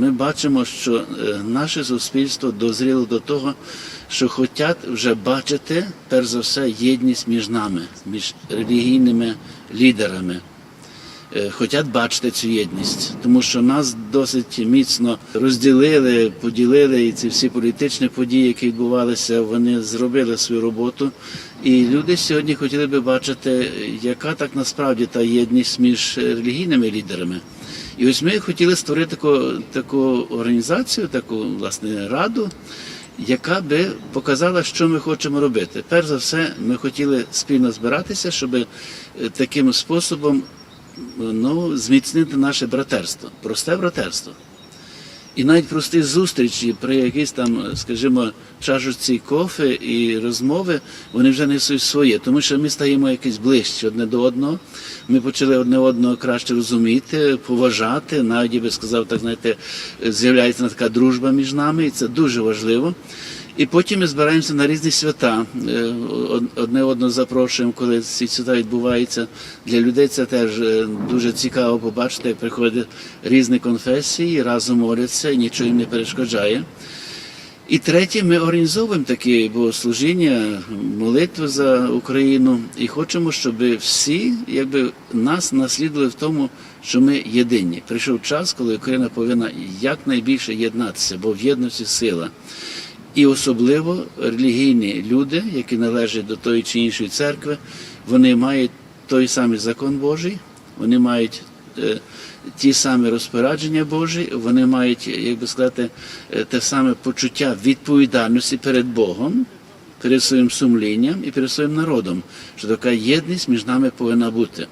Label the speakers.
Speaker 1: ми бачимо, що е, наше суспільство дозріло до того, що хочуть вже бачити, перш за все, єдність між нами, між релігійними лідерами. Е, Хотять бачити цю єдність, тому що нас досить міцно розділили, поділили, і ці всі політичні події, які відбувалися, вони зробили свою роботу. І люди сьогодні хотіли би бачити, яка так насправді та єдність між релігійними лідерами. І ось ми хотіли створити таку, таку організацію, таку власне раду, яка би показала, що ми хочемо робити. Перш за все, ми хотіли спільно збиратися, щоб е, таким способом ну, зміцнити наше братерство, просте братерство. І навіть прості зустрічі при якійсь там, скажімо, чашечці кофе і розмови, вони вже несуть своє, тому що ми стаємо якось ближче одне до одного. Ми почали одне одного краще розуміти, поважати. Навіть я би сказав, так знаєте, з'являється така дружба між нами, і це дуже важливо. І потім ми збираємося на різні свята. Е, Одне одного запрошуємо, коли ці свята відбуваються. Для людей це теж е, дуже цікаво побачити, як приходять різні конфесії, разом моляться і нічого їм не перешкоджає. І третє, ми організовуємо такі богослужіння, молитви за Україну і хочемо, щоб всі якби, нас наслідували в тому, що ми єдині. Прийшов час, коли Україна повинна якнайбільше єднатися, бо в єдності сила. І особливо релігійні люди, які належать до тої чи іншої церкви, вони мають той самий закон Божий, вони мають е, ті самі розпорядження Божі, вони мають, як би сказати, е, те саме почуття відповідальності перед Богом, перед своїм сумлінням і перед своїм народом, що така єдність між нами повинна бути.